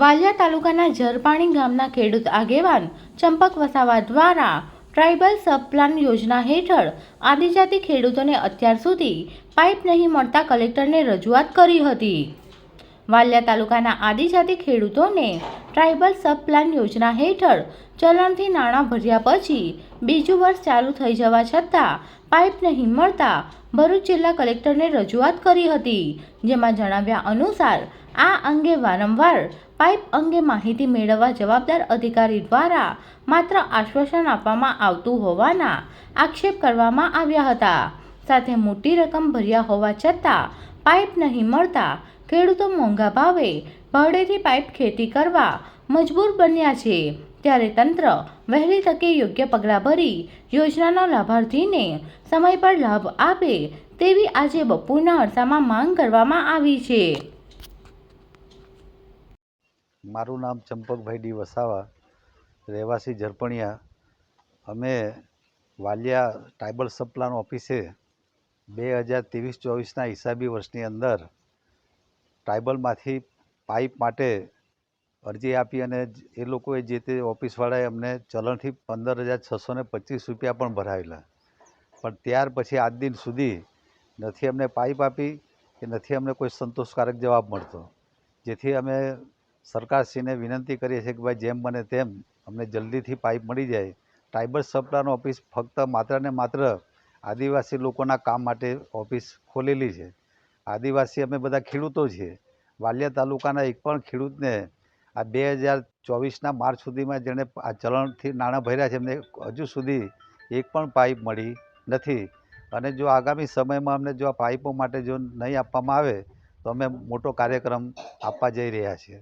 વાલિયા તાલુકાના જરપાણી ગામના ખેડૂત આગેવાન ચંપક વસાવા દ્વારા ટ્રાઇબલ સબપ્લાન યોજના હેઠળ આદિજાતિ ખેડૂતોને અત્યાર સુધી પાઇપ નહીં મળતા કલેક્ટરને રજૂઆત કરી હતી. વાલિયા તાલુકાના આદિજાતિ ખેડૂતોને ટ્રાઇબલ સબપ્લાન યોજના હેઠળ ચલણથી નાણાં ભર્યા પછી બીજું વર્ષ ચાલુ થઈ જવા છતાં પાઇપ નહીં મળતા ભરૂચ જિલ્લા કલેક્ટરને રજૂઆત કરી હતી, જેમાં જણાવ્યા અનુસાર આ અંગે વારંવાર પાઇપ અંગે માહિતી મેળવવા જવાબદાર અધિકારી દ્વારા માત્ર આશ્વાસન આપવામાં આવતું હોવાના આક્ષેપ કરવામાં આવ્યા હતા. સાથે મોટી રકમ ભર્યા હોવા છતાં પાઇપ નહીં મળતા ખેડૂતો મોંઘા ભાવે ભાડેથી પાઇપ ખેતી કરવા મજબૂર બન્યા છે. ત્યારે તંત્ર વહેલી તકે યોગ્ય પગલાં ભરી યોજનાના લાભાર્થીને સમય પર લાભ આપે તેવી આજે બપોરના અરસામાં માંગ કરવામાં આવી છે. મારું નામ ચંપકભાઈ ડી વસાવા, રહેવાસી ઝરપણિયા. અમે વાલિયા ટ્રાઇબલ સબપ્લાન ઓફિસે બે હજાર ત્રેવીસ ચોવીસના હિસાબી વર્ષની અંદર ટ્રાઇબલમાંથી પાઇપ માટે અરજી આપી અને એ લોકોએ જે તે ઓફિસવાળાએ અમને ચલણથી પંદર હજાર છસો ને પચીસ રૂપિયા પણ ભરાવેલા પણ ત્યાર પછી આજ દિન સુધી નથી અમને પાઇપ આપી કે નથી અમને કોઈ સંતોષકારક જવાબ મળતો. જેથી અમે સરકારશ્રીને વિનંતી કરીએ છીએ કે ભાઈ જેમ બને તેમ અમને જલ્દીથી પાઇપ મળી જાય. ટ્રાઇબલ સબપ્લાન ઓફિસ ફક્ત માત્ર ને માત્ર આદિવાસી લોકોના કામ માટે ઓફિસ ખોલેલી છે. આદિવાસી અમે બધા ખેડૂતો છીએ. વાલિયા તાલુકાના એક પણ ખેડૂતને આ બે હજાર ચોવીસના માર્ચ સુધીમાં જેણે આ ચલણથી નાણાં ભર્યા છે એમને હજુ સુધી એક પણ પાઇપ મળી નથી. અને જો આગામી સમયમાં અમને જો આ પાઇપો માટે જો નહીં આપવામાં આવે તો અમે મોટો કાર્યક્રમ આપવા જઈ રહ્યા છીએ.